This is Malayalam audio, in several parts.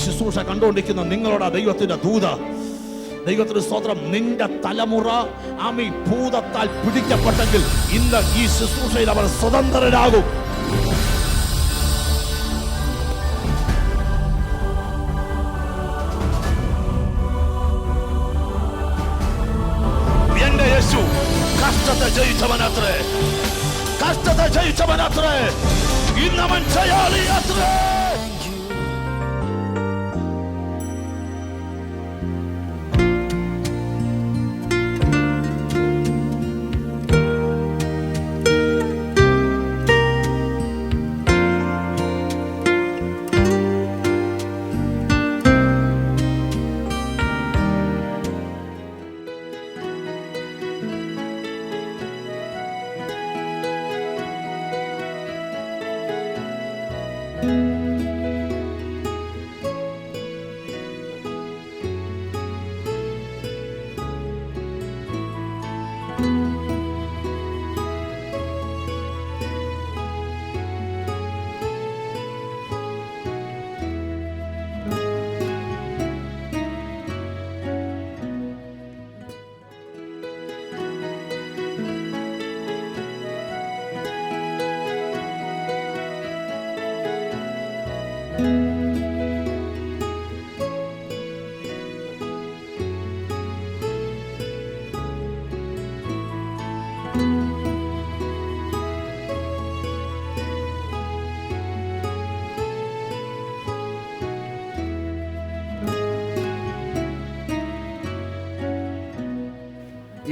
ശുശ്രൂഷ കണ്ടുകൊണ്ടിരിക്കുന്ന നിങ്ങളോട് ദൈവത്തിന്റെ ദൂത. ദൈവത്തിന്റെ സ്തോത്രം നിന്റെ തലമുറ ആമി ഭൂതത്താൽ പിടിക്കപ്പെട്ടെങ്കിൽ ഇന്ന് ഈ ശുശ്രൂഷയിൽ അവർ സ്വതന്ത്രരാകും. എന്റെ യേശു കഷ്ടത്തെ ജയിച്ചവനത്രേ. കഷ്ടത്തെ ജയിച്ചവനത്രേ. ഇന്നവൻ ജയാളിയത്രേ.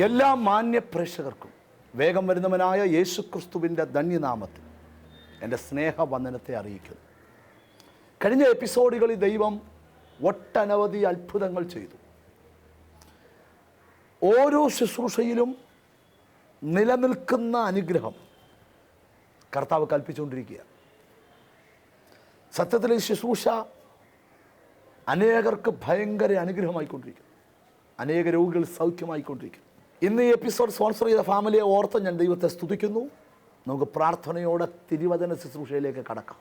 എല്ലാ മാന്യ പ്രേക്ഷകർക്കും വേഗം വരുന്നവനായ യേശുക്രിസ്തുവിന്റെ ധന്യനാമത്തിൽ എന്റെ സ്നേഹവന്ദനത്തെ അറിയിക്കുന്നു. കഴിഞ്ഞ എപ്പിസോഡുകളിൽ ദൈവം ഒട്ടനവധി അത്ഭുതങ്ങൾ ചെയ്തു. ഓരോ ശുശ്രൂഷയിലും നിലനിൽക്കുന്ന അനുഗ്രഹം കർത്താവ് കൽപ്പിച്ചുകൊണ്ടിരിക്കുക സത്യത്തിൽ ഈ ശുശ്രൂഷ അനേകർക്ക് ഭയങ്കര അനുഗ്രഹമായിക്കൊണ്ടിരിക്കുന്നു. അനേക രോഗികൾ സൗഖ്യമായിക്കൊണ്ടിരിക്കുന്നു. ഇന്ന് ഈ എപ്പിസോഡ് സ്പോൺസർ ചെയ്ത ഫാമിലിയെ ഓർത്ത് ഞാൻ ദൈവത്തെ സ്തുതിക്കുന്നു. നമുക്ക് പ്രാർത്ഥനയോടെ തിരുവചന ശുശ്രൂഷയിലേക്ക് കടക്കാം.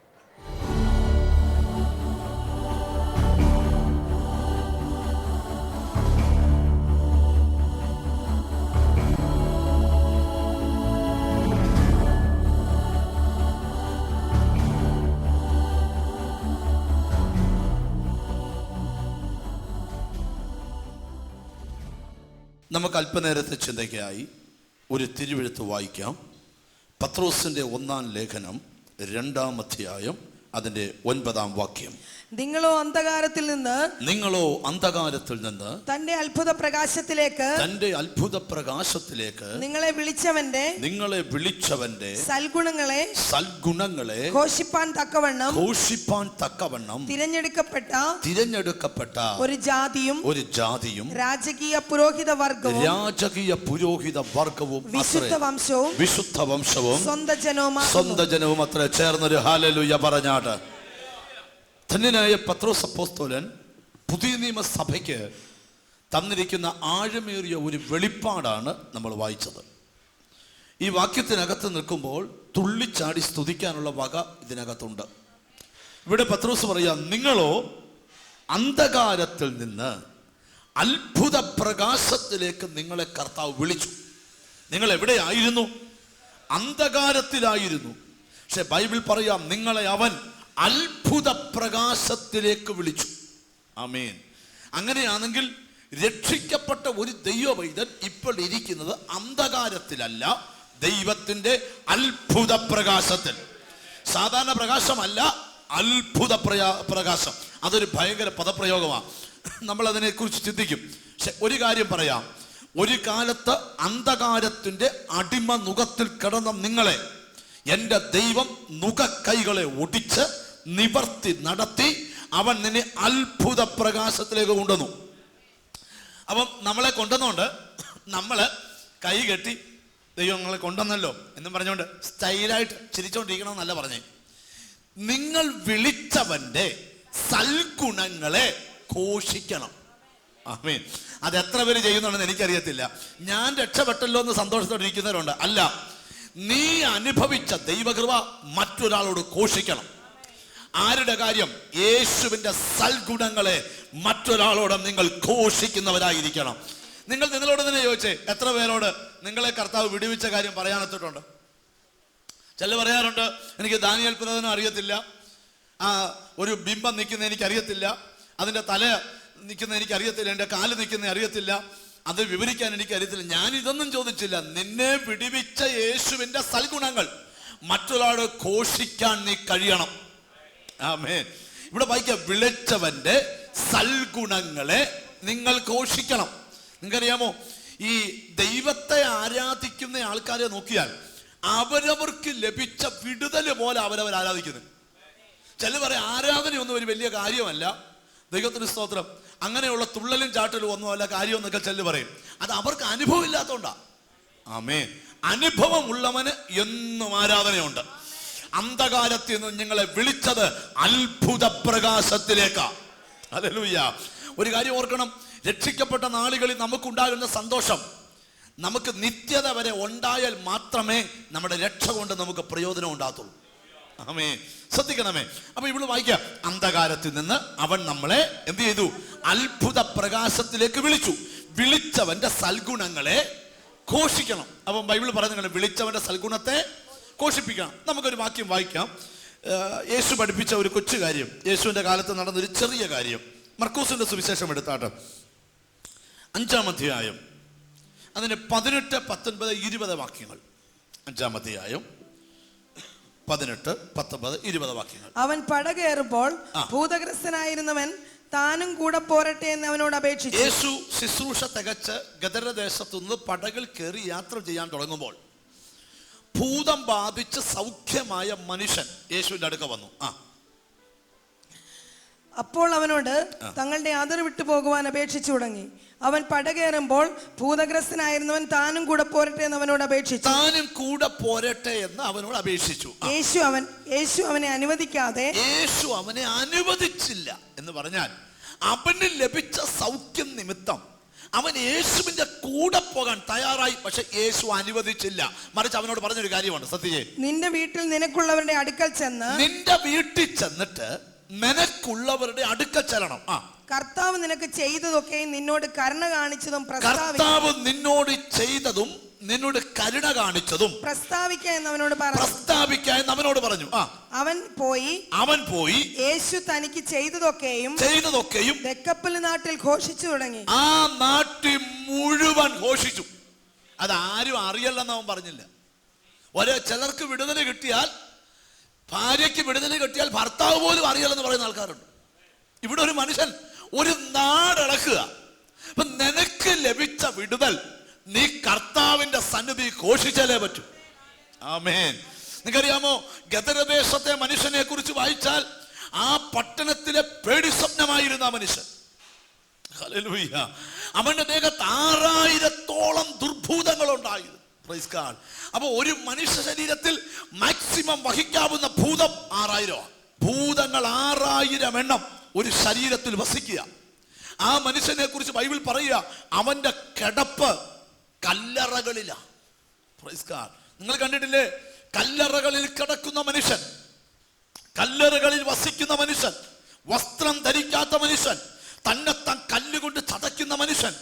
നമുക്ക് അല്പനേരത്തെ ചിന്തയ്ക്കായി ഒരു തിരുവെഴുത്ത് വായിക്കാം. പത്രോസിന്റെ ഒന്നാം ലേഖനം രണ്ടാം അധ്യായം അതിന്റെ ഒൻപതാം വാക്യം. നിങ്ങളോ അന്ധകാരത്തിൽ നിന്ന് നിങ്ങളോ അന്ധകാരത്തിൽ നിന്ന് തന്റെ അത്ഭുത പ്രകാശത്തിലേക്ക് തന്റെ അത്ഭുത പ്രകാശത്തിലേക്ക് നിങ്ങളെ വിളിച്ചവന്റെ നിങ്ങളെ വിളിച്ചവന്റെ സൽഗുണങ്ങളെ സൽഗുണങ്ങളെ ഘോഷിപ്പാൻ തക്കവണ്ണം ഘോഷിപ്പാൻ തക്കവണ്ണം തിരഞ്ഞെടുക്കപ്പെട്ട തിരഞ്ഞെടുക്കപ്പെട്ട ഒരു ജാതിയും ഒരു ജാതിയും രാജകീയ പുരോഹിത വർഗവും രാജകീയ പുരോഹിത വർഗവും വിശുദ്ധ വംശവും വിശുദ്ധ വംശവും സ്വന്ത സ്വന്തജനവും സ്വന്തം ജനവും അത്ര. ചേർന്നൊരു ഹാലലുയ പറഞ്ഞാട്ട്. ധന്യനായ പത്രോസ് അപ്പോസ്തോലൻ പുതിയ നിയമസഭയ്ക്ക് തന്നിരിക്കുന്ന ആഴമേറിയ ഒരു വെളിപ്പാടാണ് നമ്മൾ വായിച്ചത്. ഈ വാക്യത്തിനകത്ത് നിൽക്കുമ്പോൾ തുള്ളിച്ചാടി സ്തുതിക്കാനുള്ള വക ഇതിനകത്തുണ്ട്. ഇവിടെ പത്രോസ് പറയാം നിങ്ങളോ അന്ധകാരത്തിൽ നിന്ന് അത്ഭുത പ്രകാശത്തിലേക്ക് നിങ്ങളെ കർത്താവ് വിളിച്ചു. നിങ്ങൾ എവിടെയായിരുന്നു? അന്ധകാരത്തിലായിരുന്നു. പക്ഷെ ബൈബിൾ പറയാം നിങ്ങളെ അവൻ അത്ഭുത പ്രകാശത്തിലേക്ക് വിളിച്ചു. ആമേൻ. അങ്ങനെയാണെങ്കിൽ രക്ഷിക്കപ്പെട്ട ഒരു ദൈവവൈദൻ ഇപ്പോൾ ഇരിക്കുന്നത് അന്ധകാരത്തിലല്ല ദൈവത്തിന്റെ അത്ഭുത പ്രകാശത്തിൽ സാധാരണ പ്രകാശമല്ല അത്ഭുത പ്രകാശം. അതൊരു ഭയങ്കര പദപ്രയോഗമാണ് നമ്മൾ അതിനെക്കുറിച്ച് ചിന്തിക്കും. പക്ഷെ ഒരു കാര്യം പറയാം. ഒരു കാലത്ത് അന്ധകാരത്തിന്റെ അടിമ നുഖത്തിൽ കിടന്ന നിങ്ങളെ എന്റെ ദൈവം നുഖക്കൈകളെ കൈകളെ ഒടിച്ച് നിവർത്തി നടത്തി അവൻ നിന്നെ അത്ഭുത പ്രകാശത്തിലേക്ക് കൊണ്ടുവന്നു. അപ്പം നമ്മളെ കൊണ്ടുവന്നുകൊണ്ട് നമ്മൾ കൈ കെട്ടി ദൈവം നിങ്ങളെ കൊണ്ടുവന്നല്ലോ എന്നും പറഞ്ഞുകൊണ്ട് സ്റ്റൈലായിട്ട് ചിരിച്ചോണ്ടിരിക്കണമെന്നല്ല പറഞ്ഞേ. നിങ്ങൾ വിളിച്ചവന്റെ സൽഗുണങ്ങളെ ഘോഷിക്കണം. ആമേൻ. അത് എത്ര പേര് ചെയ്യുന്നുണ്ടെന്ന് എനിക്കറിയത്തില്ല. ഞാൻ രക്ഷപ്പെട്ടല്ലോ എന്ന് സന്തോഷത്തോടെ ഇരിക്കുന്നവരുണ്ട്. അല്ല നീ അനുഭവിച്ച ദൈവകൃപ മറ്റൊരാളോട് ഘോഷിക്കണം. ആരുടെ കാര്യം? യേശുവിന്റെ സൽഗുണങ്ങളെ മറ്റൊരാളോടും നിങ്ങൾ ഘോഷിക്കുന്നവരായിരിക്കണം. നിങ്ങൾ നിങ്ങളോട് തന്നെ ചോദിച്ചേ എത്ര പേരോട് നിങ്ങളെ കർത്താവ് വിടുവിച്ച കാര്യം പറയാനെത്തിട്ടുണ്ട് ചില പറയാറുണ്ട് എനിക്ക് ദാനിയൽ പ്രവചനം അറിയത്തില്ല. ആ ഒരു ബിംബം നിൽക്കുന്ന എനിക്കറിയത്തില്ല. അതിന്റെ തല നിൽക്കുന്ന എനിക്കറിയത്തില്ല. എന്റെ കാൽ നിൽക്കുന്ന അറിയത്തില്ല. അത് വിവരിക്കാൻ എനിക്കറിയത്തില്ല ഞാൻ ഇതൊന്നും ചോദിച്ചില്ല. നിന്നെ വിടിവിച്ച യേശുവിന്റെ സൽഗുണങ്ങൾ മറ്റൊരാൾ ഘോഷിക്കാൻ നീ കഴിയണം. ആമേൻ. ഇവിടെ വായിക്കാം വിളിച്ചവന്റെ സൽഗുണങ്ങളെ നിങ്ങൾ ഘോഷിക്കണം. നിങ്ങൾക്കറിയാമോ ഈ ദൈവത്തെ ആരാധിക്കുന്ന ആൾക്കാരെ നോക്കിയാൽ അവരവർക്ക് ലഭിച്ച വിടുതൽ പോലെ അവരവർ ആരാധിക്കുന്നു. ചില പറയാം ആരാധനയൊന്നും ഒരു വലിയ കാര്യമല്ല. ദൈവത്തിന് സ്തോത്രം. അങ്ങനെയുള്ള തുള്ളലും ചാട്ടലും ഒന്നും അല്ല കാര്യം എന്നൊക്കെ ചെല്ലു പറയും. അത് അവർക്ക് അനുഭവം ഇല്ലാത്തോണ്ടാ ആമേ അനുഭവം ഉള്ളവന് എന്നും ആരാധനയുണ്ട്. അന്ധകാരത്തിൽ നിന്ന് ഞങ്ങളെ വിളിച്ചത് അത്ഭുത പ്രകാശത്തിലേക്കാ ഒരു കാര്യം ഓർക്കണം. രക്ഷിക്കപ്പെട്ട നാളുകളിൽ നമുക്കുണ്ടാകുന്ന സന്തോഷം. നമുക്ക് നിത്യത വരെ ഉണ്ടായാൽ മാത്രമേ നമ്മുടെ രക്ഷ കൊണ്ട് നമുക്ക് പ്രയോജനം ഉണ്ടാകത്തുള്ളൂ. ആമേ. ശ്രദ്ധിക്കണമേ. അപ്പൊ ഇവിടെ വായിക്കാം. അന്ധകാരത്തിൽ നിന്ന് അവൻ നമ്മളെ എന്ത് ചെയ്തു? അത്ഭുത പ്രകാശത്തിലേക്ക് വിളിച്ചു. വിളിച്ചവന്റെ സൽഗുണങ്ങളെ ഘോഷിക്കണം. അപ്പം ബൈബിൾ പറയുന്നുണ്ട് വിളിച്ചവന്റെ സൽഗുണത്തെ ഘോഷിപ്പിക്കണം നമുക്കൊരു വാക്യം വായിക്കാം. യേശു പഠിപ്പിച്ച ഒരു കൊച്ചു കാര്യം. യേശുവിന്റെ കാലത്ത് നടന്നൊരു ചെറിയ കാര്യം. മർക്കൂസിന്റെ സുവിശേഷം എടുത്താട്ട്. അഞ്ചാം അധ്യായം. അതിന് പതിനെട്ട് പത്തൊൻപത് ഇരുപത് വാക്യങ്ങൾ. അഞ്ചാം അധ്യായം. പതിനെട്ട് പത്തൊമ്പത് ഇരുപത് വാക്യങ്ങൾ. അവൻ പടകേറുമ്പോൾ. ഭൂതഗ്രസ്തനായിരുന്നവൻ താനും കൂടെ പോരട്ടെ എന്ന് അവനോട് അപേക്ഷിച്ചു. യേശു ശുശ്രൂഷ തികച്ച് ഗദരദേശത്തുനിന്ന് പടകിൽ കയറി യാത്ര ചെയ്യാൻ തുടങ്ങുമ്പോൾ ഭൂതം ബാധിച്ച് സൗഖ്യമായ മനുഷ്യൻ യേശുവിന്റെ അടുക്ക വന്നു. ആ. അപ്പോൾ അവനോട് തങ്ങളുടെ അതിർ വിട്ടു പോകുവാൻ അപേക്ഷിച്ചു തുടങ്ങി. അവൻ പടകേറുമ്പോൾ ഭൂതഗ്രസ്തനായിരുന്നവൻ താനും കൂടെ പോരട്ടെ എന്ന് അവനോട് അപേക്ഷിച്ചു. താനും കൂടെ പോരട്ടെ എന്ന് അവനോട് അപേക്ഷിച്ചു. യേശു അവൻ യേശു അവനെ അനുവദിക്കാതെ യേശു അവനെ അനുവദിച്ചില്ല എന്ന് പറഞ്ഞാൽ അവന് ലഭിച്ച സൗഖ്യം നിമിത്തം അവൻ യേശുവിന്റെ കൂടെ പോകാൻ തയ്യാറായി പക്ഷെ യേശു അനുവദിച്ചില്ല. മറിച്ച് അവനോട് പറഞ്ഞൊരു കാര്യമാണ് സത്യജെ. നിന്റെ വീട്ടിൽ നിനക്കുള്ളവരുടെ അടുക്കൽ ചെന്ന് നിന്റെ വീട്ടിൽ ചെന്നിട്ട് നിനക്കുള്ളവരുടെ അടുക്കൽ ചെല്ലണം. ആ കർത്താവ് നിനക്ക് ചെയ്തതൊക്കെ നിന്നോട് കരുണ കാണിച്ചതും കർത്താവ് നിന്നോട് ചെയ്തതും നിന്നോട് കരുണ കാണിച്ചതും പ്രസ്താവിക്ക എന്ന് അവനോട് പറഞ്ഞു. പ്രസ്താവിക്ക അവനോട് പറഞ്ഞു. ആ. അവൻ പോയി അവൻ പോയി യേശു തനിക്ക് ചെയ്തതൊക്കെയും ചെയ്തതൊക്കെയും തെക്കപ്പൽ നാട്ടിൽ ഘോഷിച്ചു തുടങ്ങി. ആ നാട്ടിൽ മുഴുവൻ ഘോഷിച്ചു. അതാരും അറിയല്ലെന്ന് അവൻ പറഞ്ഞില്ല. ഒരേ ചിലർക്ക് വിടുതൽ കിട്ടിയാൽ ഭാര്യയ്ക്ക് വിടുതൽ കിട്ടിയാൽ ഭർത്താവ് പോലും അറിയല്ലെന്ന് പറയുന്ന ആൾക്കാരുണ്ട്. ഇവിടെ ഒരു മനുഷ്യൻ ഒരു നാടിളക്കുക അപ്പൊ നിനക്ക് ലഭിച്ച വിടുതൽ നീ കർത്താവിന്റെ സന്നിധി ഘോഷിച്ചാലേ പറ്റൂ. ആമേൻ. നിങ്ങൾക്കറിയാമോ? ഗതരദേശത്തെ മനുഷ്യനെ കുറിച്ച് വായിച്ചാൽ ആ പട്ടണത്തിലെ പേടി സ്വപ്നമായിരുന്ന മനുഷ്യൻ. അവന്റെ ദേഹത്ത് ആറായിരത്തോളം ദുർഭൂതങ്ങൾ ഉണ്ടായിരുന്നു. അപ്പൊ ഒരു മനുഷ്യ ശരീരത്തിൽ മാക്സിമം വഹിക്കാവുന്ന ഭൂതം ആറായിരമാണ്. ഭൂതങ്ങൾ ആറായിരം എണ്ണം. ഒരു ശരീരത്തിൽ വസിക്കുക. ആ മനുഷ്യനെ കുറിച്ച് ബൈബിൾ പറയുക അവന്റെ കിടപ്പ് കല്ലറകളിലാണ് നിങ്ങൾ കണ്ടിട്ടില്ലേ? കല്ലറകളിൽ കിടക്കുന്ന മനുഷ്യൻ കല്ലറകളിൽ വസിക്കുന്ന മനുഷ്യൻ വസ്ത്രം ധരിക്കാത്ത മനുഷ്യൻ തന്നെത്താൻ കല്ലുകൊണ്ട് ചതയ്ക്കുന്ന മനുഷ്യൻ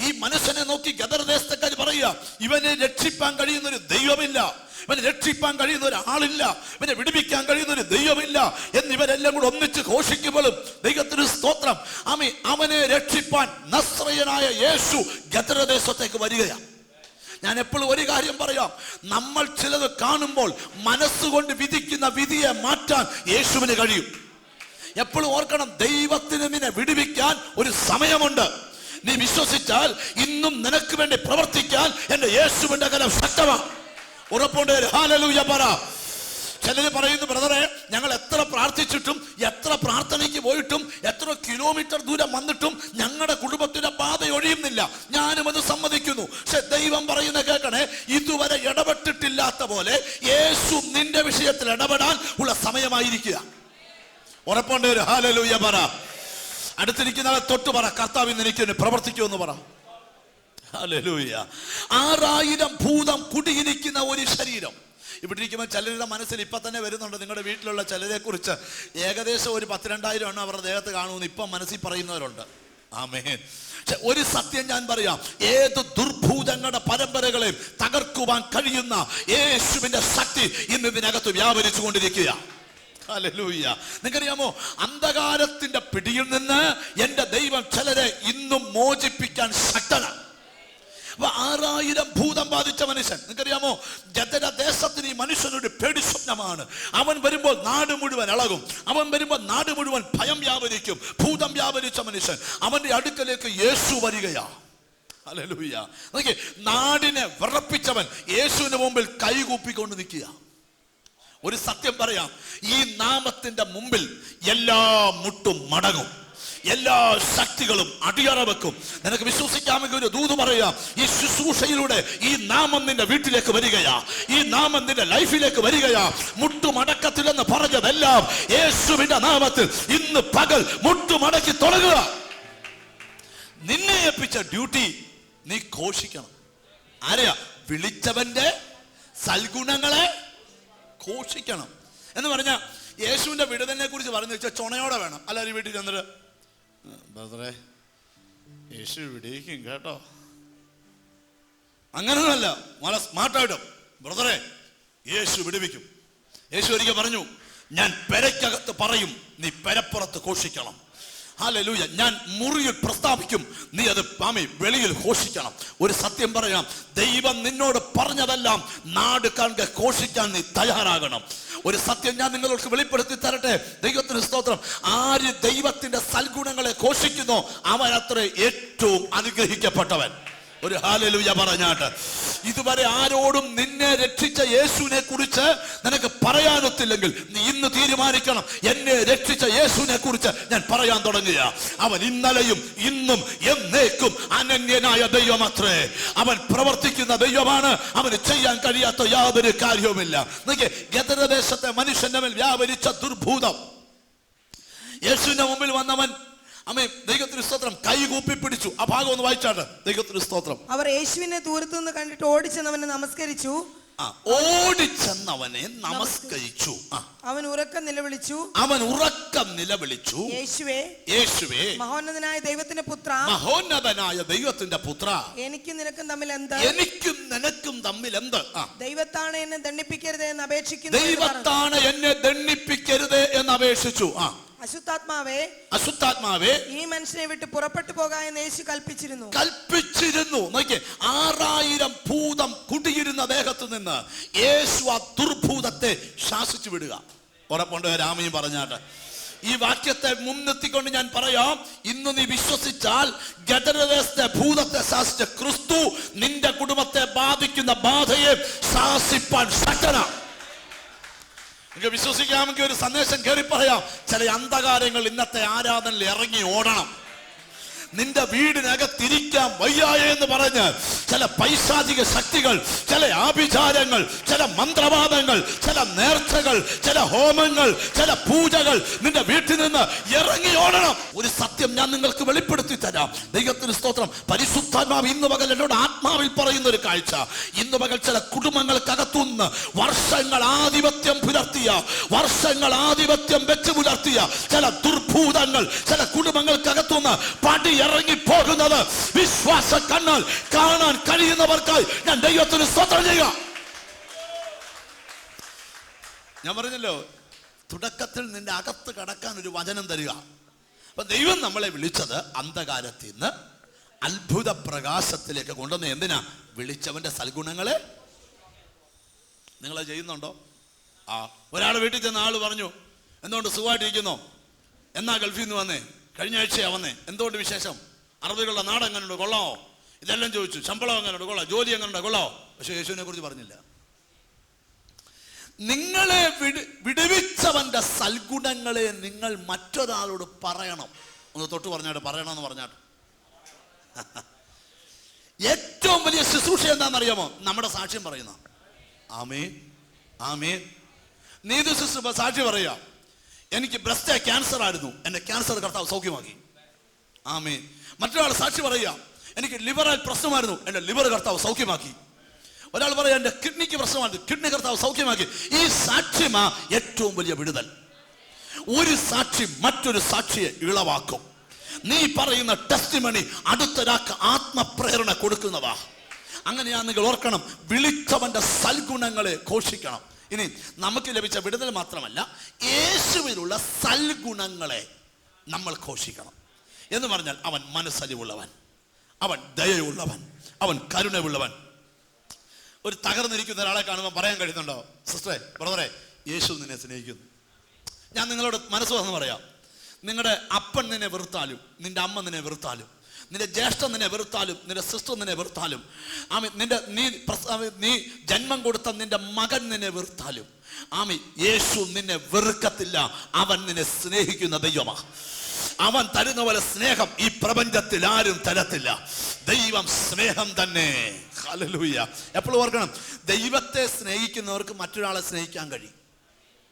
ഈ മനുഷ്യനെ നോക്കി ഗദർ ഗദർദേശക്കാർ പറയുക ഇവനെ രക്ഷിപ്പാൻ കഴിയുന്ന ഒരു ദൈവമില്ല. ഇവനെ രക്ഷിപ്പാൻ കഴിയുന്ന ഒരാളില്ല ഇവനെ വിടുവിക്കാൻ കഴിയുന്ന ഒരു ദൈവമില്ല എന്നിവരെല്ലാം കൂടെ ഒന്നിച്ച് ഘോഷിക്കുമ്പോഴും ദൈവത്തിന് സ്തോത്രം. ആമി അവനെ രക്ഷിപ്പാൻ നസ്രയനായ യേശു ഗദർദേശത്തേക്ക് വരികയാണ്. ഞാൻ എപ്പോഴും ഒരു കാര്യം പറയാം. നമ്മൾ ചിലത് കാണുമ്പോൾ മനസ്സുകൊണ്ട് വിധിക്കുന്ന വിധിയെ മാറ്റാൻ യേശുവിന് കഴിയും. എപ്പോഴും ഓർക്കണം ദൈവത്തിന് വിടുവിക്കാൻ ഒരു സമയമുണ്ട്. നീ വിശ്വസിച്ചാൽ ഇന്നും നിനക്ക് വേണ്ടി പ്രവർത്തിക്കാൻ എന്റെ യേശുവിന്റെ കരം ശക്തമാണ് ഉറപ്പുണ്ട്. ഹാലലൂയ പറ. ചിലര് പറയുന്നു ബ്രദറെ ഞങ്ങൾ എത്ര പ്രാർത്ഥിച്ചിട്ടും എത്ര പ്രാർത്ഥനയ്ക്ക് പോയിട്ടും എത്ര കിലോമീറ്റർ ദൂരം വന്നിട്ടും ഞങ്ങളുടെ കുടുംബത്തിന്റെ പാത ഒഴിയുന്നില്ല. ഞാനും അത് സമ്മതിക്കുന്നു. പക്ഷെ ദൈവം പറയുന്ന കേൾക്കണേ ഇതുവരെ ഇടപെട്ടിട്ടില്ലാത്ത പോലെ യേശു നിന്റെ വിഷയത്തിൽ ഇടപെടാൻ ഉള്ള സമയമായിരിക്കുക. ഉറപ്പുണ്ട്. ഒരു ഹാലലൂയ പറ. അടുത്തിരിക്കുന്ന തൊട്ട് പറ കർത്താവ് ഇന്ന് എനിക്ക് പ്രവർത്തിക്കൂ എന്ന് പറ ആറായിരം ഭൂതം കുടിയിരിക്കുന്ന ഒരു ശരീരം. ഇവിടെ ഇരിക്കുമ്പോൾ ചിലരുടെ മനസ്സിൽ ഇപ്പം തന്നെ വരുന്നുണ്ട് നിങ്ങളുടെ വീട്ടിലുള്ള ചിലരെ കുറിച്ച് ഏകദേശം ഒരു പത്ത് രണ്ടായിരം എണ്ണം അവരുടെ ദേഹത്ത് കാണുമെന്ന് ഇപ്പം മനസ്സിൽ പറയുന്നവരുണ്ട്. ആമേൻ. ഒരു സത്യം ഞാൻ പറയാം. ഏത് ദുർഭൂതങ്ങളുടെ പരമ്പരകളെയും തകർക്കുവാൻ കഴിയുന്ന യേശുവിന്റെ ശക്തി ഇന്ന് ഇതിനകത്ത് വ്യാപരിച്ചു കൊണ്ടിരിക്കുക ഹല്ലേലൂയ. നിങ്ങൾക്കറിയാമോ? അന്ധകാരത്തിന്റെ പിടിയിൽ നിന്ന് എന്റെ ദൈവം ചിലരെ ഇന്നും മോചിപ്പിക്കാൻ ശക്തനാണ് ആറായിരം ഭൂതം ബാധിച്ച മനുഷ്യൻ. നിങ്ങൾക്കറിയാമോ? ജതര ദേശത്തിന് ഈ മനുഷ്യനൊരു പേടി സ്വപ്നമാണ്. അവൻ വരുമ്പോൾ നാട് മുഴുവൻ ഇളകും. അവൻ വരുമ്പോൾ നാട് മുഴുവൻ ഭയം വ്യാപരിക്കും. ഭൂതം വ്യാപരിച്ച മനുഷ്യൻ. അവന്റെ അടുക്കലേക്ക് യേശു വരികയാ. ഹല്ലേലൂയ. നോക്കി നാടിനെ വിറപ്പിച്ചവൻ യേശുവിന് മുമ്പിൽ കൈകൂപ്പിക്കൊണ്ട് നിൽക്കുക ഒരു സത്യം പറയാം. ഈ നാമത്തിന്റെ മുമ്പിൽ എല്ലാ മുട്ടും മടങ്ങും. എല്ലാ ശക്തികളും അടിയറ വെക്കും. നിനക്ക് വിശ്വസിക്കാമെങ്കിൽ ഒരു ദൂത് പറയാം ഈ ശുശ്രൂഷയിലൂടെ ഈ നാമം നിന്റെ വീട്ടിലേക്ക് വരികയാ. ഈ നാമം നിന്റെ ലൈഫിലേക്ക് വരികയാ. മുട്ടുമടക്കത്തിലെന്ന് പറഞ്ഞതെല്ലാം യേശുവിന്റെ നാമത്തിൽ ഇന്ന് പകൽ മുട്ടുമടക്കി തുടങ്ങുക. നിന്നെ ഏൽപ്പിച്ച ഡ്യൂട്ടി നീ ഘോഷിക്കണം. ആരെയാ? വിളിച്ചവന്റെ സൽഗുണങ്ങളെ ഘോഷിക്കണം എന്ന് പറഞ്ഞാൽ യേശുവിന്റെ വിടുതലിനെ കുറിച്ച് പറഞ്ഞു വെച്ചാൽ ചുണയോടെ വേണം. എല്ലാവരും വീട്ടിൽ ചെന്നിട്ട് ബ്രദറെ യേശു വിടിയിക്കും കേട്ടോ. അങ്ങനെയൊന്നുമല്ല വളരെ സ്മാർട്ടായിട്ടും ബ്രദറെ യേശു വിടുവിക്കും. യേശു ഒരിക്കൽ പറഞ്ഞു ഞാൻ പെരയ്ക്കകത്ത് പറയും നീ പെരപ്പുറത്ത് ഘോഷിക്കണം ഹാലലൂയ ഞാൻ മുറിയിൽ പ്രസ്താവിക്കും. നീ അത് ആമി വെളിയിൽ ഘോഷിക്കണം. ഒരു സത്യം പറയാം. ദൈവം നിന്നോട് പറഞ്ഞതെല്ലാം നാട് കാണുക ഘോഷിക്കാൻ നീ തയ്യാറാകണം. ഒരു സത്യം ഞാൻ നിങ്ങൾക്ക് വെളിപ്പെടുത്തി തരട്ടെ. ദൈവത്തിന് സ്തോത്രം. ആര് ദൈവത്തിന്റെ സൽഗുണങ്ങളെ ഘോഷിക്കുന്നു അവൻ അത്ര ഏറ്റവും അനുഗ്രഹിക്കപ്പെട്ടവൻ. ഒരു ഹാലലൂയ പറഞ്ഞാട്ട്. ഇതുവരെ ആരോടും നിന്നെ രക്ഷിച്ച യേശുവിനെ കുറിച്ച് നിനക്ക് പറയാനൊത്തില്ലെങ്കിൽ നീ ഇന്ന് തീരുമാനിക്കണം. എന്നെ രക്ഷിച്ച യേശുവിനെ കുറിച്ച് ഞാൻ പറയാൻ തുടങ്ങുക. അവൻ ഇന്നലെയും ഇന്നും എന്നേക്കും അനന്യനായ ദൈവമത്രേ. അവൻ പ്രവർത്തിക്കുന്ന ദൈവമാണ്. അവന് ചെയ്യാൻ കഴിയാത്ത യാതൊരു കാര്യവുമില്ല. നോക്കിയേ ഗതരദേശത്തെ മനുഷ്യന്റെ മേൽ വ്യാപരിച്ച ദുർഭൂതം. യേശുവിന്റെ മുമ്പിൽ വന്നവൻ അമ്മേ ദൈവത്തിന് സ്തോത്രം. കൈകൂപ്പി പിടിച്ചു. ആ ഭാഗം ഒന്ന് വായിച്ചാട്ടെ. ദൈവത്തിന് സ്തോത്രം. അവർ യേശുവിനെ ദൂരത്തുനിന്ന് കണ്ടിട്ട് ഓടിച്ചെന്നവനെ നമസ്കരിച്ചു. ആ ഓടിച്ചെന്നവനെ നമസ്കരിച്ചു. ആ അവൻ ഉറക്കം നിലവിളിച്ചു. അവൻ ഉറക്കം നിലവിളിച്ചു. യേശുവേ യേശുവേ മഹോന്നതനായ ദൈവത്തിന്റെ പുത്ര. മഹോന്നതനായ ദൈവത്തിന്റെ പുത്ര. എനിക്കും നിനക്കും തമ്മിൽ എന്ത് എനിക്കും നിനക്കും തമ്മിൽ എന്ത് ദൈവത്താണ് എന്നെ ദണ്ണിപ്പിക്കരുത് എന്ന് അപേക്ഷിക്കുന്നു. ദൈവത്താണ് എന്നെ ദണ്ണിപ്പിക്കരുത് എന്ന് അപേക്ഷിച്ചു. ആ. അശുദ്ധാത്മാവേ അശുദ്ധാത്മാവേ ഈ മനുഷ്യനെ വിട്ട് പുറപ്പെട്ടു പോകാൻ യേശു കൽപ്പിച്ചിരുന്നു. കൽപ്പിച്ചിരുന്നു. നോക്കിയേ ആറായിരം ഭൂതം കുടിയിരുന്ന ദേഹത്തു നിന്ന് യേശു ആ ദുർഭൂതത്തെ ശാസിച്ചു വിടുക. ഉറപ്പുണ്ട് രാമയും പറഞ്ഞാട്ട്. ഈ വാക്യത്തെ മുൻനിർത്തിക്കൊണ്ട് ഞാൻ പറയാം ഇന്ന് നീ വിശ്വസിച്ചാൽ ഗതരദേശത്തെ ഭൂതത്തെ ശാസിച്ച ക്രിസ്തു നിന്റെ കുടുംബത്തെ ബാധിക്കുന്ന ബാധയെ ശാസിപ്പാൻ ശക്തനാണ് നിങ്ങൾക്ക് വിശ്വസിക്കാമെങ്കിൽ ഒരു സന്ദേശം കയറി പറയാം ചില അന്ധകാരങ്ങൾ ഇന്നത്തെ ആരാധനയിൽ ഇറങ്ങി ഓടണം. നിന്റെ വീടിനകത്തിരിക്കാൻ വയ്യായ എന്ന് പറഞ്ഞ് ചില പൈശാചിക ശക്തികൾ ചില ആഭിചാരങ്ങൾ ചില മന്ത്രവാദങ്ങൾ ചില നേർച്ചകൾ ചില ഹോമങ്ങൾ ചില പൂജകൾ നിന്റെ വീട്ടിൽ നിന്ന് ഇറങ്ങി ഓടണം. ഒരു സത്യം ഞാൻ നിങ്ങൾക്ക് വെളിപ്പെടുത്തി തരാം. ദൈവത്തിന് സ്തോത്രം. പരിശുദ്ധാത്മാവ് ഇന്ന് പകൽ എന്നോട് ആത്മാവിൽ പറയുന്ന ഒരു കാഴ്ച. ഇന്ന് പകൽ ചില കുടുംബങ്ങൾക്കകത്തുനിന്ന് വർഷങ്ങൾ ആധിപത്യം പുലർത്തിയ വർഷങ്ങൾ ആധിപത്യം വെച്ച് പുലർത്തിയ ചില ദുർഭൂതങ്ങൾ ചില കുടുംബങ്ങൾക്കകത്തുനിന്ന് പടി ഇറങ്ങി പോകുന്നത് വിശ്വാസ കണ്ണാൽ കാണാൻ കഴിയുന്നവർക്കായി ഞാൻ ദൈവത്തിന് സ്വത്രം ചെയ്യുക. ഞാൻ പറഞ്ഞല്ലോ തുടക്കത്തിൽ നിന്റെ അകത്ത് കടക്കാൻ ഒരു വചനം തരിക. അപ്പൊ ദൈവം നമ്മളെ വിളിച്ചത് അന്ധകാരത്തിൽ നിന്ന് അത്ഭുത പ്രകാശത്തിലേക്ക് കൊണ്ടുവന്ന് എന്തിനാ? വിളിച്ചവന്റെ സൽഗുണങ്ങളെ. നിങ്ങൾ ചെയ്യുന്നുണ്ടോ? ആ ഒരാൾ വീട്ടിൽ ചെന്ന ആൾ പറഞ്ഞു എന്തുകൊണ്ട് സുഖമായിട്ടിരിക്കുന്നോ? എന്നാ ഗൾഫിൽ നിന്ന് വന്നേ. കഴിഞ്ഞ ആഴ്ചയാണ് വന്നേ. എന്തുകൊണ്ട് വിശേഷം? അറബികളുടെ നാട് എങ്ങനെയുണ്ട് കൊള്ളാമോ ഇതെല്ലാം ചോദിച്ചു. ശമ്പളം എങ്ങനെയുണ്ട് കൊള്ളാം. ജോലി എങ്ങനെയുണ്ട് കൊള്ളാമോ പക്ഷെ യേശുവിനെ കുറിച്ച് പറഞ്ഞില്ല. നിങ്ങളെ വിടു വിടുവിച്ചവന്റെ സൽഗുണങ്ങളെ നിങ്ങൾ മറ്റൊരാളോട് പറയണം. ഒന്ന് തൊട്ട് പറഞ്ഞാട്ട് പറയണമെന്ന് പറഞ്ഞാട്ട് ഏറ്റവും വലിയ ശുശ്രൂഷ എന്താണെന്നറിയാമോ? നമ്മുടെ സാക്ഷ്യം പറയുന്ന. ആമേ ആമേ നീതു ശുശ്രൂഷ സാക്ഷി പറയാ എനിക്ക് ബ്രസ്റ്റ് ക്യാൻസർ ആയിരുന്നു. എന്റെ ക്യാൻസർ കർത്താവ് സൗഖ്യമാക്കി. ആമേ മറ്റൊരാൾ സാക്ഷി പറയുക എനിക്ക് ലിവറായി പ്രശ്നമായിരുന്നു. എന്റെ ലിവർ കർത്താവ് സൗഖ്യമാക്കി. ഒരാൾ പറയാം എന്റെ കിഡ്നിക്ക് പ്രശ്നമായിരുന്നു. കിഡ്നി കർത്താവ് സൗഖ്യമാക്കി. ഈ സാക്ഷ്യമാ ഏറ്റവും വലിയ വിടുതൽ. ഒരു സാക്ഷി മറ്റൊരു സാക്ഷിയെ ഇളവാക്കും. നീ പറയുന്ന ടെസ്റ്റ് മണി അടുത്തൊരാൾക്ക് ആത്മപ്രേരണ കൊടുക്കുന്നതാ. അങ്ങനെയാ നിങ്ങൾ ഓർക്കണം വിളിച്ചവന്റെ സൽഗുണങ്ങളെ ഘോഷിക്കണം. ഇനി നമുക്ക് ലഭിച്ച വിടുതൽ മാത്രമല്ല യേശുവിലുള്ള സൽഗുണങ്ങളെ നമ്മൾ ഘോഷിക്കണം. എന്ന് പറഞ്ഞാൽ അവൻ മനസ്സലിവുള്ളവൻ അവൻ ദയയുള്ളവൻ അവൻ കരുണയുള്ളവൻ. ഒരു തകർന്നിരിക്കുന്ന ഒരാളെ കാണുമ്പോൾ പറയാൻ കഴിയുന്നുണ്ടോ? സിസ്റ്ററെ ബ്രദറെ യേശു നിന്നെ സ്നേഹിക്കുന്നു. ഞാൻ നിങ്ങളോട് മനസ്സ് തുറന്ന് പറയാം. നിങ്ങളുടെ അപ്പൻ നിന്നെ വെറുത്താലും നിന്റെ അമ്മ നിന്നെ വെറുത്താലും നിന്റെ ജ്യേഷ്ഠൻ നിന്നെ വെറുത്താലും നിന്റെ സിസ്റ്റർ നിന്നെ വെറുത്താലും ആമി നിന്റെ നീ നീ ജന്മം കൊടുത്ത നിന്റെ മകൻ നിന്നെ വെറുത്താലും ആമി യേശു നിന്നെ വെറുക്കത്തില്ല അവൻ നിന്നെ സ്നേഹിക്കുന്ന ദൈവമാ. അവൻ തരുന്ന പോലെ സ്നേഹം ഈ പ്രപഞ്ചത്തിൽ ആരും തരത്തില്ല. ദൈവം സ്നേഹം തന്നെ. എപ്പോഴും ഓർക്കണം ദൈവത്തെ സ്നേഹിക്കുന്നവർക്ക് മറ്റൊരാളെ സ്നേഹിക്കാൻ കഴിയും.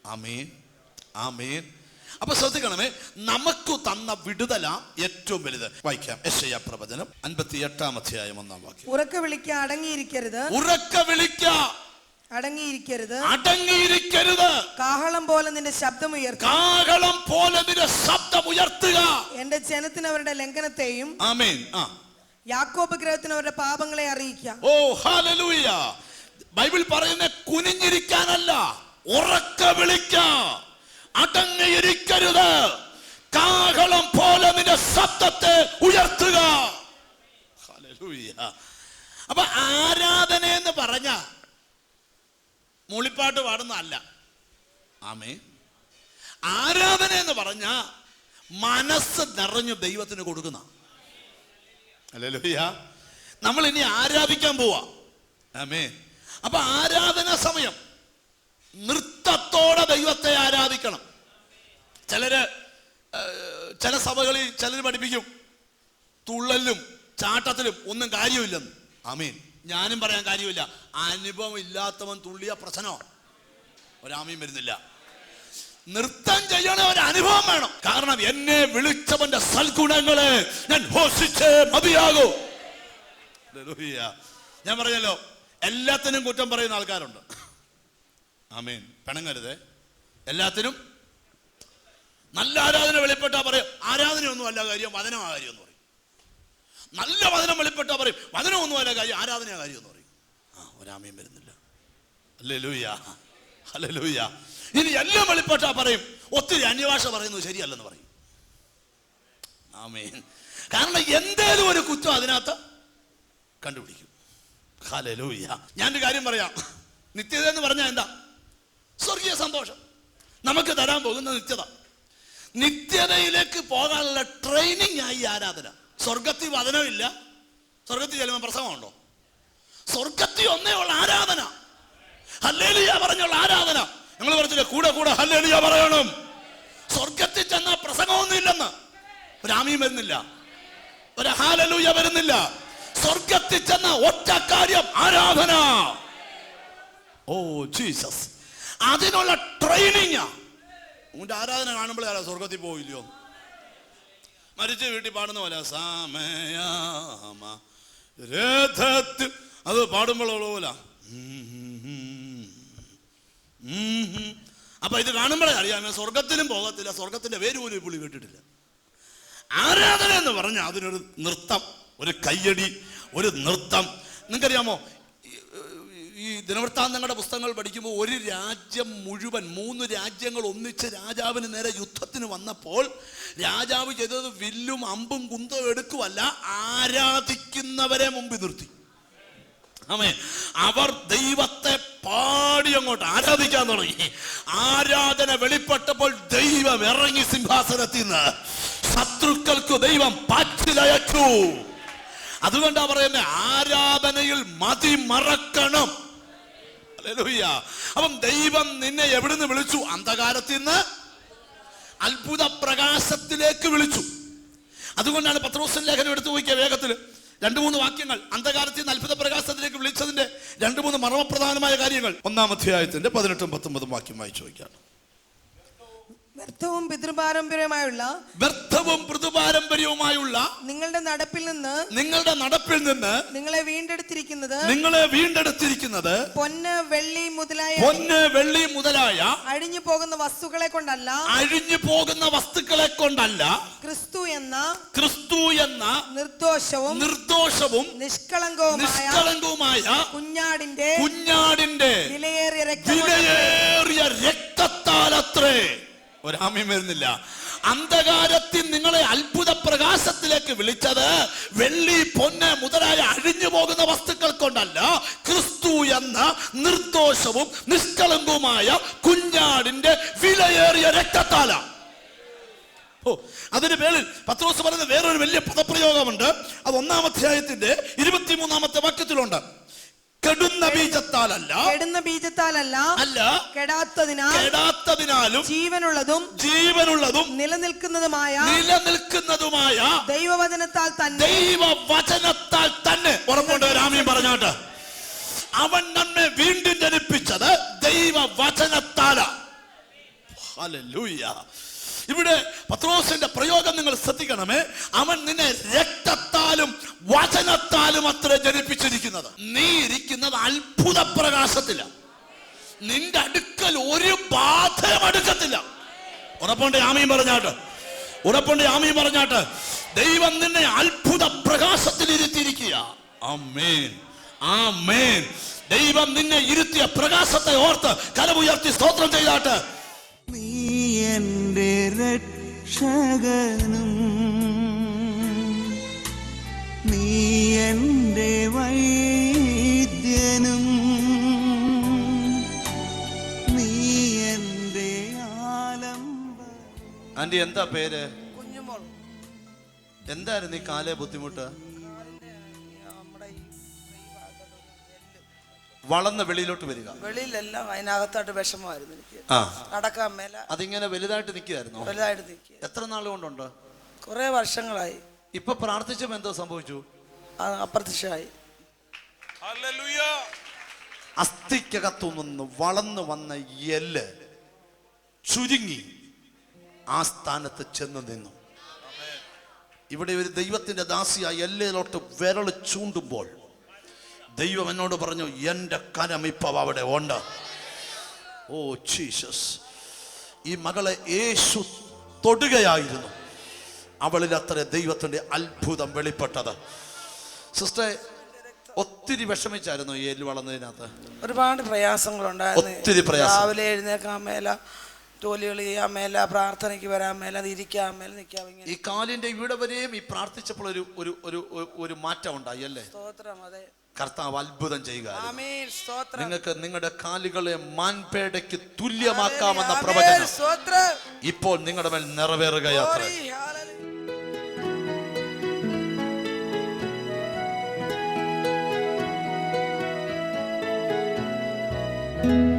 ആമേൻ ആമേൻ. അപ്പൊ ശ്രദ്ധിക്കണമേ നമുക്ക് തന്ന വിടുതല ഏറ്റവും വലുത്. വായിക്കാം. യശയ പ്രവചനം അൻപത്തി എട്ടാം അധ്യായം ഒന്നാം വാക്യം. ഉറക്ക വിളിക്ക അടങ്ങിയിരിക്കരുത്. ഉറക്ക വിളിക്ക. അടങ്ങിയിരിക്കരുത്. അടങ്ങിയിരിക്കരുത്. കാഹളം പോലെ നിന്റെ ശബ്ദം ഉയർത്തുക. കാഹളം പോലെ നിന്റെ ശബ്ദം ഉയർത്തുക. എന്റെ ജനത്തിന് അവരുടെ ലംഘനത്തെയും ആമേൻ. ആ. യാക്കോബ് ഗ്രഹത്തിന് അവരുടെ പാപങ്ങളെ അറിയിക്കുക. ഓ ഹാലലൂയ ബൈബിൾ പറയുന്ന കുനിഞ്ഞിരിക്കാനല്ല ഉറക്ക വിളിക്ക. അടങ്ങിയിരിക്കരുത് കാഹളം പോലെ നിന്റെ ശബ്ദത്തെ ഉയർത്തുക. അപ്പൊ ആരാധന എന്ന് പറഞ്ഞ മൂളിപ്പാട്ട് പാടുന്നതല്ല. ആമേ ആരാധന എന്ന് പറഞ്ഞ മനസ്സ് നിറഞ്ഞു ദൈവത്തിന് കൊടുക്കുന്ന. അല്ലല്ലോയ്യ നമ്മൾ ഇനി ആരാധിക്കാൻ പോവാ. ആമേ അപ്പൊ ആരാധന സമയം. നൃത്തത്തോടെ ദൈവത്തെ ആരാധിക്കണം. ചിലര് ചില സഭകളിൽ ചിലർ പഠിപ്പിക്കും തുള്ളലും ചാട്ടത്തിലും ഒന്നും കാര്യമില്ലെന്ന്. ആമീൻ. ഞാനും പറയാൻ കാര്യമില്ല. അനുഭവം ഇല്ലാത്തവൻ തുള്ളിയ പ്രശ്നമാണ് ഒരാമീൻ വരുന്നില്ല. നൃത്തം ചെയ്യണ ഒരു അനുഭവം വേണം. കാരണം എന്നെ വിളിച്ചവന്റെ സൽഗുണങ്ങളെ ഞാൻ ഘോഷിച്ചേ മതിയാകൂ. ഞാൻ പറഞ്ഞല്ലോ എല്ലാത്തിനും കുറ്റം പറയുന്ന ആൾക്കാരുണ്ട്. ആമീൻ. പിണങ്ങരുതേ. എല്ലാത്തിനും നല്ല ആരാധന വെളിപ്പെട്ടാ പറയും. ആരാധനയൊന്നും അല്ല കാര്യം വചനമാ കാര്യം എന്ന് പറയും. നല്ല വചനം വെളിപ്പെട്ടാ പറയും. വചനമൊന്നും അല്ല കാര്യം ആരാധനയാ കാര്യം എന്ന് പറയും. ആ ഒരാമയും വരുന്നില്ല. അല്ലേ ലൂയ അല്ലേ ലൂയ്യ ഇനി എല്ലാം വെളിപ്പെട്ടാ പറയും. ഒത്തിരി അന്യഭാഷ പറയുന്നത് ശരിയല്ലെന്ന് പറയും. ആമേൻ. കാരണം എന്തേലും ഒരു കുറ്റം അതിനകത്ത് കണ്ടുപിടിക്കും. ഹലലൂയ്യ ഞാനൊരു കാര്യം പറയാം. നിത്യത എന്ന് പറഞ്ഞാൽ എന്താ? സ്വർഗീയ സന്തോഷം. നമുക്ക് തരാൻ പോകുന്ന നിത്യത. നിത്യതയിലേക്ക് പോകാനുള്ള ട്രെയിനിങ് ആയി ആരാധന. സ്വർഗത്തിൽ വചനമില്ല. സ്വർഗത്തിൽ ചെല്ലുമ്പോൾ പ്രസവമുണ്ടോ സ്വർഗത്തിൽ ഒന്നേ ഉള്ള ആരാധന. ഹല്ലേലിയ പറഞ്ഞുള്ള ആരാധന. ഞങ്ങൾ പറഞ്ഞില്ലേ കൂടെ കൂടെ ഹല്ലേലിയ പറയണം. സ്വർഗത്തിൽ ചെന്ന പ്രസംഗമൊന്നും ഇല്ലെന്ന്. ഒരാമിയും വരുന്നില്ല. ഒരു ഹാലലൂയ വരുന്നില്ല. സ്വർഗത്തിൽ ചെന്ന ഒറ്റ കാര്യം ആരാധന. Oh Jesus. അതിനുള്ള ട്രെയിനിങ് ഉന്റെ ആരാധന കാണുമ്പോഴേ അല്ല സ്വർഗത്തിൽ പോയില്ലയോ മരിച്ച വീട്ടിൽ പാടുന്ന പോലെ സമയാമ രഥത്തിൽ. അത് പാടുമ്പോഴുള്ള അപ്പൊ ഇത് കാണുമ്പോഴേ അറിയാമേ സ്വർഗത്തിലും പോകത്തില്ല സ്വർഗത്തിന്റെ പേര് പോലും പുള്ളി കേട്ടിട്ടില്ല. ആരാധന എന്ന് പറഞ്ഞാൽ അതിനൊരു നൃത്തം ഒരു കയ്യടി ഒരു നൃത്തം. നിങ്ങൾക്കറിയാമോ ഈ- ദിനവൃത്താന്തങ്ങളുടെ പുസ്തകങ്ങൾ പഠിക്കുമ്പോൾ ഒരു രാജ്യം മുഴുവൻ മൂന്ന് രാജ്യങ്ങൾ ഒന്നിച്ച് രാജാവിന് നേരെ യുദ്ധത്തിന് വന്നപ്പോൾ രാജാവ് ചെയ്തത് വില്ലും അമ്പും കുന്തവും എടുക്കുമല്ല ആരാധിക്കുന്നവരെ മുമ്പിൽ നിർത്തി. ആമേ അവർ ദൈവത്തെ പാടി അങ്ങോട്ട് ആരാധിക്കാൻ തുടങ്ങി. ആരാധന വെളിപ്പെട്ടപ്പോൾ ദൈവം ഇറങ്ങി സിംഹാസനത്തിൽ നിന്ന്. ശത്രുക്കൾക്ക് ദൈവം പാച്ചിലയച്ചു. അതുകൊണ്ടാ പറയുന്നത് ആരാധനയിൽ മതി മറക്കണം. അപ്പം ദൈവം നിന്നെ എവിടുന്ന് വിളിച്ചു? അന്ധകാരത്തിൽ നിന്ന് അത്ഭുത പ്രകാശത്തിലേക്ക് വിളിച്ചു. അതുകൊണ്ടാണ് പത്രോസൻ ലേഖനം എടുത്തു നോക്കിയ വേഗത്തിൽ രണ്ട് മൂന്ന് വാക്യങ്ങൾ. അന്ധകാരത്തിൽ നിന്ന് അത്ഭുത പ്രകാശത്തിലേക്ക് വിളിച്ചതിന്റെ രണ്ട് മൂന്ന് മർമ്മപ്രധാനമായ കാര്യങ്ങൾ. ഒന്നാം അധ്യായത്തിന്റെ പതിനെട്ടും പത്തൊമ്പതും വാക്യം വായിച്ചു നോക്കിയാണ് വ്യർത്ഥവും പിതൃപാരമ്പര്യമായുള്ള വ്യർത്ഥവും പിതൃപാരമ്പര്യവുമായുള്ള നിങ്ങളുടെ നടപ്പിൽ നിന്ന് നിങ്ങളുടെ നടപ്പിൽ നിന്ന് നിങ്ങളെ വീണ്ടെടുത്തിരിക്കുന്നത് നിങ്ങളെ വീണ്ടെടുത്തിരിക്കുന്നത് പൊന്ന് വെള്ളി മുതലായ പൊന്ന് വെള്ളി മുതലായ അഴിഞ്ഞു പോകുന്ന വസ്തുക്കളെ കൊണ്ടല്ല അഴിഞ്ഞു പോകുന്ന വസ്തുക്കളെ കൊണ്ടല്ല ക്രിസ്തു എന്ന ക്രിസ്തു എന്ന നിർദോഷവും നിർദോഷവും നിഷ്കളങ്കവുമായ നിഷ്കളങ്കവുമായ കുഞ്ഞാടിന്റെ കുഞ്ഞാടിന്റെ വിലയേറിയ വിലയേറിയ രക്തത്താലത്രേ ഒരാമ്യം വരുന്നില്ല. അന്ധകാരത്തിൽ നിങ്ങളെ അത്ഭുത പ്രകാശത്തിലേക്ക് വിളിച്ചത് വെള്ളി പൊന്ന് മുതലായ അഴിഞ്ഞു പോകുന്ന വസ്തുക്കൾ കൊണ്ടല്ല. ക്രിസ്തു എന്ന നിർദോഷവും നിഷ്കളങ്കവുമായ കുഞ്ഞാടിന്റെ വിലയേറിയ രക്തത്താല. ഓ അതിന് പേരിൽ പത്രോസ് പറയുന്ന വേറൊരു വലിയ പദപ്രയോഗമുണ്ട്. അത് ഒന്നാം അധ്യായത്തിന്റെ ഇരുപത്തിമൂന്നാമത്തെ വാക്യത്തിലുണ്ട്. ബീജത്താലല്ല. കെടുന്ന ബീജത്താലല്ല. അല്ല. കെടാത്തതിനാൽ കെടാത്തതിനാലും ജീവനുള്ളതും ജീവനുള്ളതും നിലനിൽക്കുന്നതുമായ നിലനിൽക്കുന്നതുമായ ദൈവവചനത്താൽ തന്നെ ദൈവവചനത്താൽ തന്നെ. ഉറപ്പുണ്ട് രാമീൻ പറഞ്ഞോട്ട് അവൻ നമ്മെ വീണ്ടും ജനിപ്പിച്ചത് ദൈവവചനത്താല. ഹല്ലേലൂയ. ഇവിടെ പത്രോസിന്റെ പ്രയോഗം നിങ്ങൾ ശ്രദ്ധിക്കണമേ. അവൻ നിന്നെ രക്തത്താലും വചനത്താലും അത്ര ജനിപ്പിച്ചിരിക്കുന്നത്. നീ ഇരിക്കുന്നത് അത്ഭുത പ്രകാശത്തില നിന്റെ അടുക്കൽ ഒരു ബാധയും അടുക്കത്തില്ല. ഉറപ്പുണ്ട് ആമയും പറഞ്ഞാട്ട്. ഉറപ്പുണ്ട് ആമയും പറഞ്ഞാട്ട്. ദൈവം നിന്നെ അത്ഭുത പ്രകാശത്തിൽ ഇരുത്തിയിരിക്കുക. ആമേൻ. ആമേൻ. ദൈവം നിന്നെ ഇരുത്തിയ പ്രകാശത്തെ ഓർത്ത് കലമുയർത്തി സ്തോത്രം ചെയ്താട്ട്. രക്ഷകനും നീ എന്റെ വൈദ്യനും നീ എന്റെ ആലംബ ആന്റി എന്താ പേര്? കുഞ്ഞുമോൾ. എന്തായിരുന്നു ഈ കാലേ ബുദ്ധിമുട്ട്? വളർന്ന് വെളിയിലോട്ട് വരിക. വെളിയിലെല്ലാം അതിനകത്തായിട്ട് വിഷമമായിരുന്നു എനിക്ക്. ആ. നടക്കാൻ മേല. അതിങ്ങനെ വലുതായിട്ട് നിൽക്കുകയായിരുന്നു? വലുതായിട്ട് നിൽക്കുക എത്ര നാൾ കൊണ്ടുണ്ട്? കുറേ വർഷങ്ങളായി. ഇപ്പൊ പ്രാർത്ഥിച്ചപ്പോ എന്തോ സംഭവിച്ചു? ആ അപ്രത്യക്ഷമായി. അസ്ഥിക്കകത്തു നിന്ന് വളർന്നു വന്ന എല്ല് ചുരുങ്ങി ആ സ്ഥാനത്ത് ചെന്ന് നിന്നു. ഇവിടെ ഒരു ദൈവത്തിന്റെ ദാസിയായി എല്ലയിലോട്ട് വിരൽ ചൂണ്ടുമ്പോൾ ദൈവം എന്നോട് പറഞ്ഞു എന്റെ കരം ഇപ്പൊ അവിടെ ഉണ്ട്. Oh Jesus. ഈ മകളെ യേശു തൊടുകയായിരുന്നു. അവളിൽ അത്ര ദൈവത്തിന്റെ അത്ഭുതം വെളിപ്പെട്ടത്. സിസ്റ്റർ ഒത്തിരി വിഷമിച്ചായിരുന്നു എല്ല് വളർന്നതിനകത്ത്. ഒരുപാട് പ്രയാസങ്ങളുണ്ടായിരുന്നു. ഒത്തിരി പ്രയാസം. രാവിലെ എഴുന്നേക്കാൻ മേല ജോലികൾ ചെയ്യാൻ മേല പ്രാർത്ഥനയ്ക്ക് വരാൻ മേല ഇരിക്കാൻ മേല നിൽക്കാൻ ഈ കാലിന്റെ ഇവിടെ വരെയും ഈ പ്രാർത്ഥിച്ചപ്പോൾ ഒരു ഒരു- ഒരു മാറ്റം ഉണ്ടായി അല്ലേ? സ്തോത്രം അതെ. കർത്താവ് അത്ഭുതം ചെയ്യുക നിങ്ങൾക്ക് നിങ്ങളുടെ കാലുകളെ മാൻപേടയ്ക്ക് തുല്യമാക്കാമെന്ന പ്രവചനം ഇപ്പോൾ നിങ്ങളുടെ മേൽ നിറവേറുകയാത്ര thank hallelujah.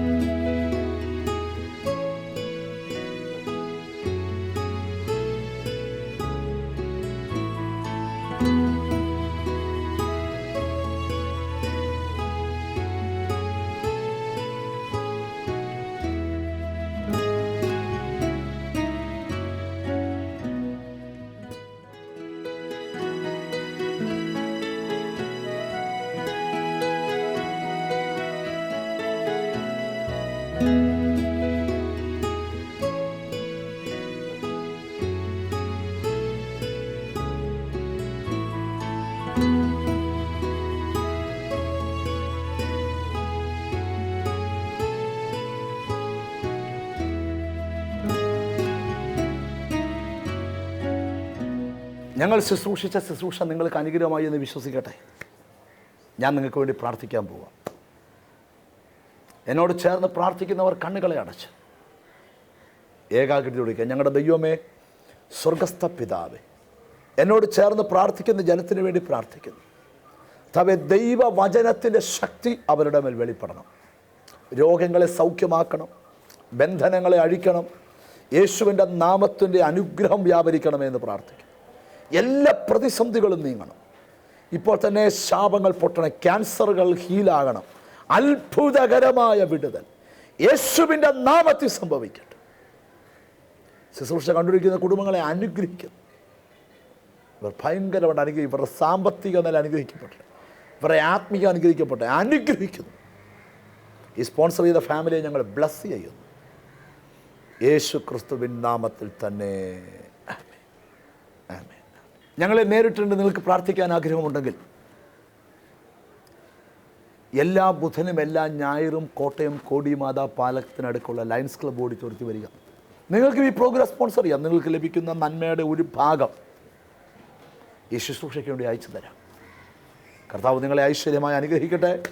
ഞങ്ങൾ ശുശ്രൂഷിച്ച ശുശ്രൂഷ നിങ്ങൾക്ക് അനുഗ്രഹമായി എന്ന് വിശ്വസിക്കട്ടെ. ഞാൻ നിങ്ങൾക്ക് വേണ്ടി പ്രാർത്ഥിക്കാൻ പോവാം. എന്നോട് ചേർന്ന് പ്രാർത്ഥിക്കുന്നവർ കണ്ണുകളെ അടച്ച്. ഏകാഗ്രത ഒഴിക്കുക ഞങ്ങളുടെ ദൈവമേ സ്വർഗസ്ഥ പിതാവേ എന്നോട് ചേർന്ന് പ്രാർത്ഥിക്കുന്ന ജനത്തിന് വേണ്ടി പ്രാർത്ഥിക്കുന്നു. തവെ ദൈവവചനത്തിന്റെ ശക്തി അവരുടെ മേൽ വെളിപ്പെടണം. രോഗങ്ങളെ സൗഖ്യമാക്കണം. ബന്ധനങ്ങളെ അഴിക്കണം. യേശുവിന്റെ നാമത്തിന്റെ അനുഗ്രഹം വ്യാപരിക്കണമെന്ന് പ്രാർത്ഥിക്കും എല്ലാ പ്രതിസന്ധികളും നീങ്ങണം. ഇപ്പോൾ തന്നെ ശാപങ്ങൾ പൊട്ടണം ക്യാൻസറുകൾ ഹീലാകണം അത്ഭുതകരമായ വിടുതൽ. യേശുവിന്റെ നാമത്തിൽ സംഭവിക്കട്ടെ. ശുശ്രൂഷ കണ്ടുപിടിക്കുന്ന കുടുംബങ്ങളെ അനുഗ്രഹിക്കുന്നു ഇവർ ഭയങ്കരമായിട്ട് അനുഗ്രഹിക്കും ഇവരുടെ സാമ്പത്തിക നില അനുഗ്രഹിക്കപ്പെട്ടെ. ഇവരുടെ ആത്മീയ അനുഗ്രഹിക്കപ്പെട്ടെ. അനുഗ്രഹിക്കുന്നു. ഈ സ്പോൺസർ ചെയ്ത ഫാമിലിയെ ഞങ്ങൾ ബ്ലസ് ചെയ്യുന്നു. യേശു ക്രിസ്തുവിൻ നാമത്തിൽ തന്നെ. ആമേ ആമേൻ. ഞങ്ങളെ നേരിട്ടുണ്ട് നിങ്ങൾക്ക് പ്രാർത്ഥിക്കാൻ ആഗ്രഹമുണ്ടെങ്കിൽ എല്ലാ ബുധനും എല്ലാ ഞായറും കോട്ടയം കോടിമാത പാലത്തിനടുക്കുള്ള ലയൻസ് ക്ലബ് ഓഡിറ്റോറിയത്തിൽ വരിക. നിങ്ങൾക്ക് ഈ പ്രോഗ്രാം സ്പോൺസർ ചെയ്യാം. നിങ്ങൾക്ക് ലഭിക്കുന്ന നന്മയുടെ ഒരു ഭാഗം ഈ ശുശ്രൂഷയ്ക്ക് വേണ്ടി അയച്ചു തരാം. കർത്താവ് നിങ്ങളെ ഐശ്വര്യമായി അനുഗ്രഹിക്കട്ടെ.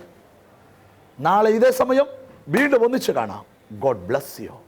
നാളെ ഇതേ സമയം വീണ്ടും ഒന്നിച്ച് കാണാം. God bless you